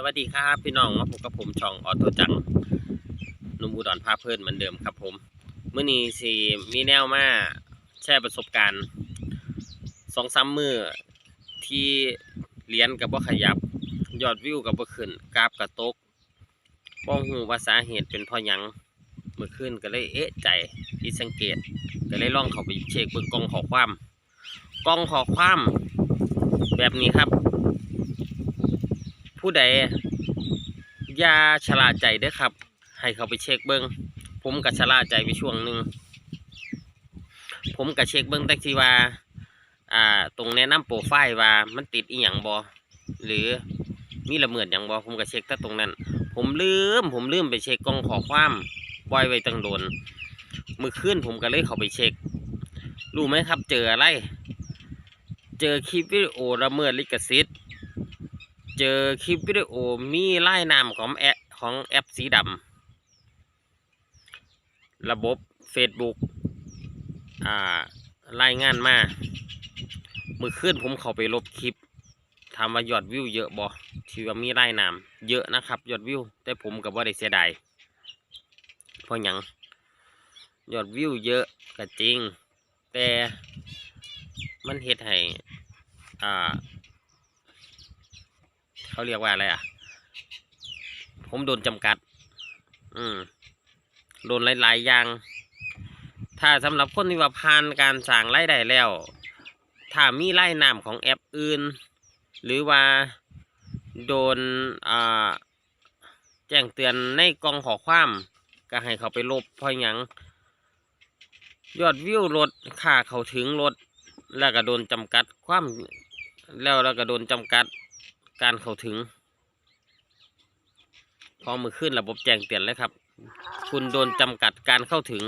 สวัสดีครับพี่น้องมาพบกับผมช่องออโต้จังนุ่มอุดรพาเพลินเหมือนเดิมครับผมเมื่อนี้สิมีแนวมาแชร์ประสบการณ์สองสามมือที่เรียนกับว่าขยับยอดวิวกับว่าขึ้นกราฟกับตกป้องหูว่าสาเหตุเป็นพราะหยังเมื่อคืนก็เลยเอ๊ะใจที่สังเกตก็เลยล่องเข้าไปเช็คเบิ่งกล้องขอความกล้องขอความแบบนี้ครับ ผู้ใดอย่าชลาใจเด้อครับ ให้เขาไปเช็คเบิงผมก็ชลาใจไปช่วงหนึ่งผมก็เช็คเบิงแต่ที่ว่า อ่า ตรงแนะนำโปรไฟล์ว่ามันติดอีหยังบอหรือมีละเมิดหยังบอผมก็เช็คแต่ตรงนั้น ผมลืม ผมลืมไปเช็คกล้องขอความปล่อยไว้ตั้งโดนมือขึ้นผมก็เลยเข้าไปเช็ค รู้ไหมครับเจออะไร เจอคลิปวิดีโอละเมิดลิขสิทธิ์ เจอคลิปวิดีโอมีไล่นามของแอปของแอปสีดำระบบ Facebook อ่ารายงานมาเมื่อคืนผมเข้าไปลบคลิปถามว่ายอดวิวเยอะบ่ที่ว่ามีไล่นามเยอะนะครับยอดวิว แต่ผมกับว่าได้เสียดายเพราะหยังยอดวิวเยอะก็จริง แต่มันเฮ็ดให้อ่า เขาเรียกว่าอะไรอะ ผมโดนจำกัด อืม โดนหลายๆอย่าง ถ้าสำหรับคนที่ว่าผ่านการสั่งรายได้แล้ว ถ้ามีไล่นามของแอปอื่น หรือว่าโดนอ่าแจ้งเตือนในกองขอความก็ให้เขาไปลบเพราะหยังยอดวิวลดค่าเขาถึงลดแล้วก็โดนจำกัดความแล้วแล้วก็โดนจำกัด การเข้าถึง พอมือขึ้นระบบแจ้งเตือนเลยครับ คุณโดนจำกัดการเข้าถึง